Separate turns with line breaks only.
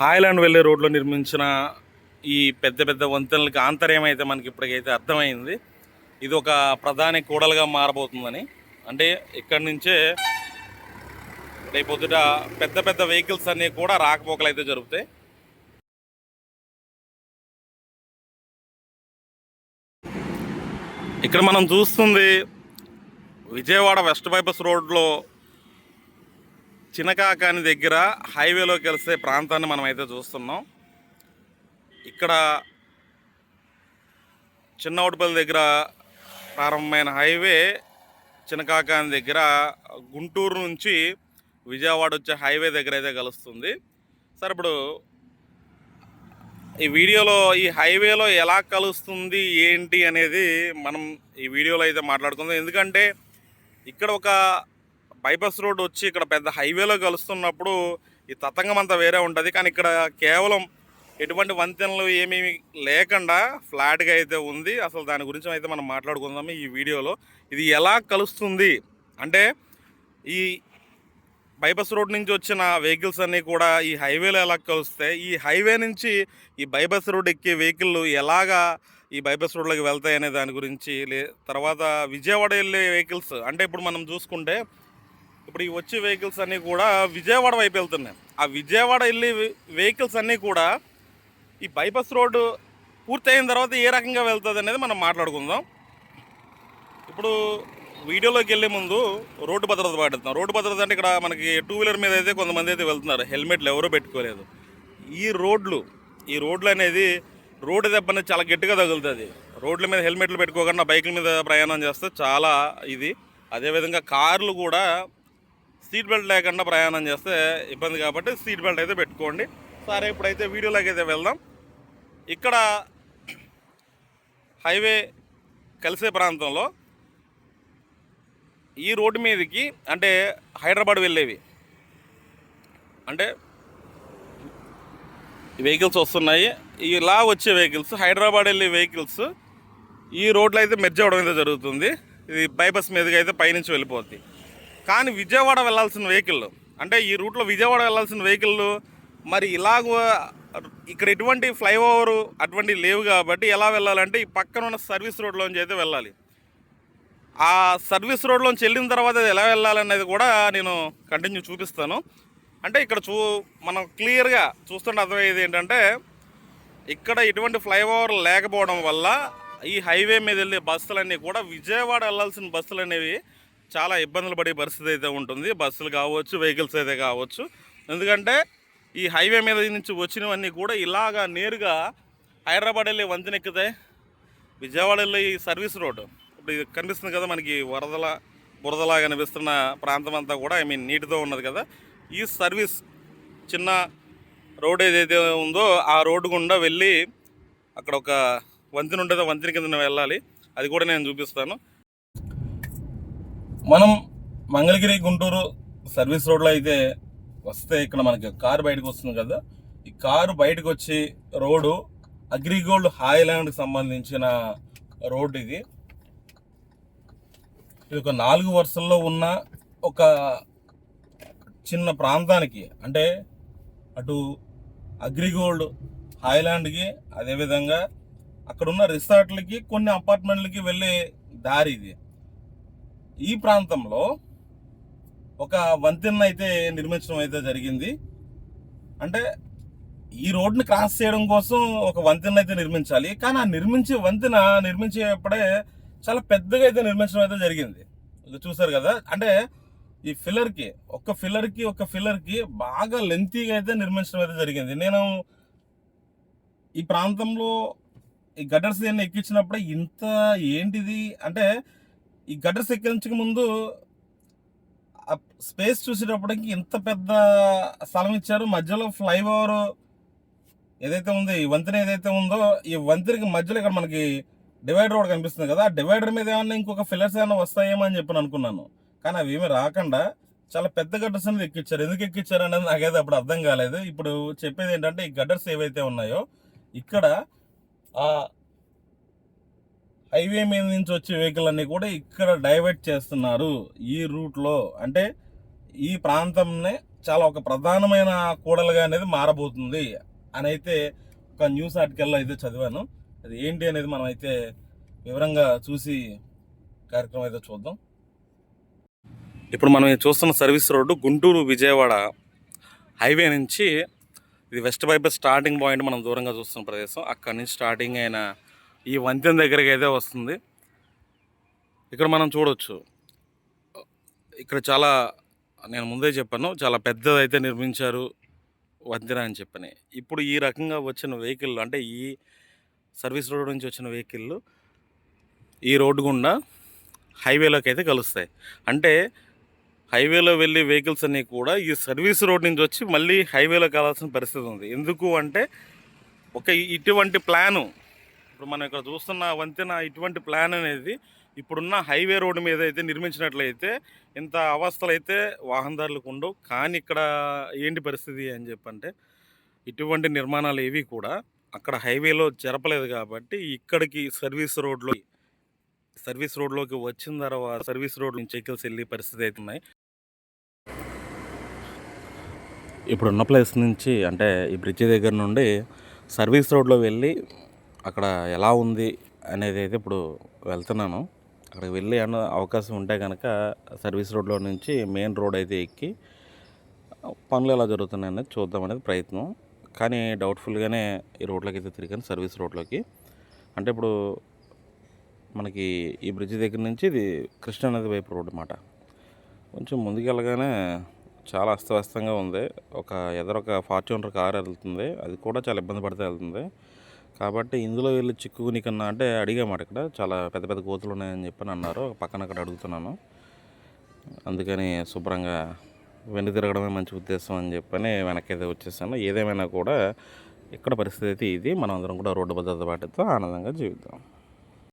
హాయ్లాండ్ వెళ్ళే రోడ్లో నిర్మించిన ఈ పెద్ద పెద్ద వంతెనలకి ఆంతర్యం అయితే మనకి ఇప్పటికైతే అర్థమైంది. ఇది ఒక ప్రధాని కూడలుగా మారబోతుందని. అంటే ఇక్కడి నుంచే రేపొద్దుట పెద్ద పెద్ద వెహికల్స్ అన్నీ కూడా రాకపోకలు అయితే జరుగుతాయి. ఇక్కడ మనం చూస్తుంది విజయవాడ వెస్ట్ బైపాస్ రోడ్లో చినకాకాని దగ్గర హైవేలోకి వెళ్తే ప్రాంతాన్ని మనం అయితే చూస్తున్నాం. ఇక్కడ చిన్నవటిపల్లి దగ్గర ప్రారంభమైన హైవే చినకాకాని దగ్గర గుంటూరు నుంచి విజయవాడ వచ్చే హైవే దగ్గర అయితే కలుస్తుంది. సార్ ఇప్పుడు ఈ వీడియోలో ఈ హైవేలో ఎలా కలుస్తుంది ఏంటి అనేది మనం ఈ వీడియోలో అయితే మాట్లాడుకుందాం. ఎందుకంటే ఇక్కడ ఒక బైపాస్ రోడ్ వచ్చి ఇక్కడ పెద్ద హైవేలో కలుస్తున్నప్పుడు ఈ తతంగం అంతా వేరే ఉంటుంది. కానీ ఇక్కడ కేవలం ఎటువంటి వంతెనలు ఏమీ లేకుండా ఫ్లాట్గా అయితే ఉంది. అసలు దాని గురించి అయితే మనం మాట్లాడుకుందాము ఈ వీడియోలో. ఇది ఎలా కలుస్తుంది? అంటే ఈ బైపాస్ రోడ్ నుంచి వచ్చిన వెహికల్స్ అన్నీ కూడా ఈ హైవేలో ఎలా కలుస్తాయి? ఈ హైవే నుంచి ఈ బైపాస్ రోడ్ ఎక్కే వెహికల్ ఎలాగా ఈ బైపాస్ రోడ్లోకి వెళ్తాయి అనే దాని గురించి లే తర్వాత విజయవాడ వెళ్ళే వెహికల్స్ అంటే ఇప్పుడు మనం చూసుకుంటే ఇప్పుడు ఈ వచ్చే వెహికల్స్ అన్నీ కూడా విజయవాడ వైపు వెళ్తున్నాయి. ఆ విజయవాడ వెళ్ళే వెహికల్స్ అన్నీ కూడా ఈ బైపాస్ రోడ్డు పూర్తయిన తర్వాత ఏ రకంగా వెళ్తుంది అనేది మనం మాట్లాడుకుందాం. ఇప్పుడు వీడియోలోకి వెళ్ళే ముందు రోడ్డు భద్రత పాటిస్తాం రోడ్డు భద్రత అంటే ఇక్కడ మనకి టూ వీలర్ మీద అయితే కొంతమంది అయితే వెళ్తున్నారు. హెల్మెట్లు ఎవరూ పెట్టుకోలేదు. ఈ రోడ్లు ఈ రోడ్లు అనేది రోడ్డు దెబ్బ అనేది చాలా గట్టిగా తగులుతుంది. రోడ్ల మీద హెల్మెట్లు పెట్టుకోకుండా బైకుల మీద ప్రయాణం చేస్తే చాలా ఇది. అదేవిధంగా కార్లు కూడా సీట్ బెల్ట్ లేకుండా ప్రయాణం చేస్తే ఇబ్బంది కాబట్టి సీట్ బెల్ట్ అయితే పెట్టుకోండి. సరే ఇప్పుడైతే వీడియోలోకి అయితే వెళ్దాం. ఇక్కడ హైవే కలిసే ప్రాంతంలో ఈ రోడ్డు మీదకి అంటే హైదరాబాద్ వెళ్ళేవి. అంటే వెహికల్స్ వస్తున్నాయి. ఇలా వచ్చే వెహికల్స్ హైదరాబాద్ వెళ్ళే వెహికల్స్ ఈ రోడ్లో అయితే మెర్జ్ అవడం అయితే జరుగుతుంది. ఇది బైపాస్ మీదుగా అయితే పైనుంచి వెళ్ళిపోతుంది కానీ విజయవాడ వెళ్ళాల్సిన వెహికల్ అంటే ఈ రూట్లో విజయవాడ వెళ్ళాల్సిన వెహికల్ మరి ఇలాగ ఇక్కడ ఎటువంటి ఫ్లైఓవర్ అటువంటి లేవు కాబట్టి ఎలా వెళ్ళాలంటే ఈ పక్కన ఉన్న సర్వీస్ రోడ్లోంచి అయితే వెళ్ళాలి. ఆ సర్వీస్ రోడ్లోంచి వెళ్ళిన తర్వాత అది ఎలా వెళ్ళాలనేది కూడా నేను కంటిన్యూ చూపిస్తాను. అంటే ఇక్కడ చూ మనం క్లియర్గా చూస్తుంటే అర్థమయ్యేది ఏంటంటే ఇక్కడ ఎటువంటి ఫ్లైఓవర్ లేకపోవడం వల్ల ఈ హైవే మీద వెళ్ళే బస్సులన్నీ కూడా విజయవాడ వెళ్ళాల్సిన బస్సులు అనేవి చాలా ఇబ్బందులు పడే పరిస్థితి అయితే ఉంటుంది. బస్సులు కావచ్చు వెహికల్స్ అయితే కావచ్చు. ఎందుకంటే ఈ హైవే మీద నుంచి వచ్చినవన్నీ కూడా ఇలాగా నేరుగా హైదరాబాద్ వెళ్ళే వంతెన ఎక్కుతాయి విజయవాడ వెళ్ళి ఈ సర్వీస్ రోడ్డు. ఇప్పుడు ఇది కనిపిస్తుంది కదా మనకి వరదల బురదలా కనిపిస్తున్న ప్రాంతం అంతా కూడా ఐ మీన్ నీటితో ఉన్నది కదా. ఈ సర్వీస్ చిన్న రోడ్ ఏదైతే ఉందో ఆ రోడ్డు గుండా వెళ్ళి అక్కడ ఒక వంతెన ఉంటుంది వంతెన కింద వెళ్ళాలి. అది కూడా నేను చూపిస్తాను. మనం మంగళగిరి గుంటూరు సర్వీస్ రోడ్లో అయితే వస్తే ఇక్కడ మనకి కారు బయటకు వస్తుంది కదా. ఈ కారు బయటకు వచ్చి రోడ్డు అగ్రిగోల్డ్ హాయ్లాండ్కి సంబంధించిన రోడ్డు ఇది. ఇది ఒక నాలుగు వరుసల్లో ఉన్న ఒక చిన్న ప్రాంతానికి అంటే అటు అగ్రిగోల్డ్ హాయ్లాండ్కి అదేవిధంగా అక్కడున్న రిసార్ట్లకి కొన్ని అపార్ట్మెంట్లకి వెళ్ళే దారి ఇది. ఈ ప్రాంతంలో ఒక వంతెన అయితే నిర్మించడం అయితే జరిగింది. అంటే ఈ రోడ్ని క్రాస్ చేయడం కోసం ఒక వంతెన అయితే నిర్మించాలి. కానీ ఆ నిర్మించే వంతెన నిర్మించేప్పుడే చాలా పెద్దగా అయితే నిర్మించడం అయితే జరిగింది. చూసారు కదా? అంటే ఈ ఫిల్లర్కి ఒక్క ఫిల్లర్కి ఒక ఫిల్లర్కి బాగా లెంతీగా అయితే నిర్మించడం అయితే జరిగింది. నేను ఈ ప్రాంతంలో ఈ గడ్డర్స్ ఏమైనా ఎక్కించినప్పుడే ఇంత ఏంటిది? అంటే ఈ గడ్డర్స్ సెక్కించక ముందు స్పేస్ చూసేటప్పటికి ఇంత పెద్ద స్థలం ఇచ్చారు. మధ్యలో ఫ్లైఓవర్ ఏదైతే ఉంది ఈ వంతెన ఏదైతే ఉందో ఈ వంతెనకి మధ్యలో ఇక్కడ మనకి డివైడర్ ఒకటి కనిపిస్తుంది కదా. ఆ డివైడర్ మీద ఏమన్నా ఇంకొక ఫిల్లర్స్ ఏమైనా వస్తాయేమో అని చెప్పి అనుకున్నాను. కానీ అవి ఏమి రాకుండా చాలా పెద్ద గడ్డర్స్ అనేది ఎక్కించారు ఎందుకు ఎక్కించారు అనేది నాకైతే అప్పుడు అర్థం కాలేదు. ఇప్పుడు చెప్పేది ఏంటంటే ఈ గడ్డర్స్ ఏవైతే ఉన్నాయో ఇక్కడ హైవే మీద నుంచి వచ్చే వెహికల్ అన్నీ కూడా ఇక్కడ డైవర్ట్ చేస్తున్నారు ఈ రూట్లో అంటే ఈ ప్రాంతంనే చాలా ఒక ప్రధానమైన కూడలుగా అనేది మారబోతుంది అని అయితే ఒక న్యూస్ ఆర్టికల్లో అయితే చదివాను. అది ఏంటి అనేది మనం అయితే వివరంగా చూసి కార్యక్రమం అయితే చూద్దాం. ఇప్పుడు మనం చూస్తున్న service road Guntur Vijayawada highway నుంచి ఇది వెస్ట్ బైపాస్ స్టార్టింగ్ పాయింట్ మనం దూరంగా చూస్తున్న ప్రదేశం. అక్కడి నుంచి స్టార్టింగ్ అయిన ఈ వంతెన దగ్గరికి అయితే వస్తుంది. ఇక్కడ మనం చూడవచ్చు ఇక్కడ చాలా నేను ముందే చెప్పాను చాలా పెద్దదైతే నిర్మించారు వంతెన అని చెప్పని. ఇప్పుడు ఈ రకంగా వచ్చిన వెహికల్ అంటే ఈ సర్వీస్ రోడ్ నుంచి వచ్చిన వెహికల్ ఈ రోడ్డు గుండా హైవేలోకి అయితే కలుస్తాయి. అంటే హైవేలో వెళ్ళే వెహికల్స్ అన్నీ కూడా ఈ సర్వీస్ రోడ్ నుంచి వచ్చి మళ్ళీ హైవేలో కావాల్సిన పరిస్థితి ఉంది. ఎందుకు అంటే ఒక ఇటువంటి ప్లాను ఇప్పుడు మనం ఇక్కడ చూస్తున్న వంతెన ఇటువంటి ప్లాన్ అనేది ఇప్పుడున్న హైవే రోడ్డు మీద అయితే నిర్మించినట్లయితే ఇంత అవస్థలు అయితే వాహనదారులకు ఉండవు. కానీ ఇక్కడ ఏంటి పరిస్థితి అని చెప్పంటే ఇటువంటి నిర్మాణాలు ఏవి కూడా అక్కడ హైవేలో జరపలేదు కాబట్టి ఇక్కడికి సర్వీస్ రోడ్లో సర్వీస్ రోడ్లోకి వచ్చిన తర్వాత సర్వీస్ రోడ్ నుంచి వెహికల్స్ వెళ్ళే పరిస్థితి అయితే ఉన్నాయి. ఇప్పుడున్న ప్లేస్ నుంచి అంటే ఈ బ్రిడ్జి దగ్గర నుండి సర్వీస్ రోడ్లో వెళ్ళి అక్కడ ఎలా ఉంది అనేది అయితే ఇప్పుడు వెళ్తున్నాను. అక్కడికి వెళ్ళి అన్న అవకాశం ఉంటే కనుక సర్వీస్ రోడ్లో నుంచి మెయిన్ రోడ్ అయితే ఎక్కి పనులు ఎలా జరుగుతున్నాయి అనేది చూద్దాం అనేది ప్రయత్నం. కానీ డౌట్ఫుల్గానే ఈ రోడ్లోకి అయితే తిరిగాను సర్వీస్ రోడ్లోకి. అంటే ఇప్పుడు మనకి ఈ బ్రిడ్జ్ దగ్గర నుంచి ఇది కృష్ణానది వైపు రోడ్ అన్నమాట. కొంచెం ముందుకెళ్ళగానే చాలా అస్తవ్యస్తంగా ఉంది. ఒక ఎదరొక ఫార్చ్యూనర్ కార్ వెళ్తుంది. అది కూడా చాలా ఇబ్బంది పడితే వెళ్తుంది. కాబట్టి ఇందులో వెళ్ళి చిక్కుకుని కన్నా అంటే అడిగామాట ఇక్కడ. చాలా పెద్ద పెద్ద కోతులు ఉన్నాయని చెప్పని అన్నారు. పక్కన అక్కడ అడుగుతున్నాను. అందుకని శుభ్రంగా వెన్ను తిరగడమే మంచి ఉద్దేశం అని చెప్పని వెనక్కి అయితే వచ్చేసాను. ఏదేమైనా కూడా ఇక్కడ పరిస్థితి అయితే ఇది. మనం అందరం కూడా రోడ్డు భద్రత పాటితో ఆనందంగా జీవిద్దాం.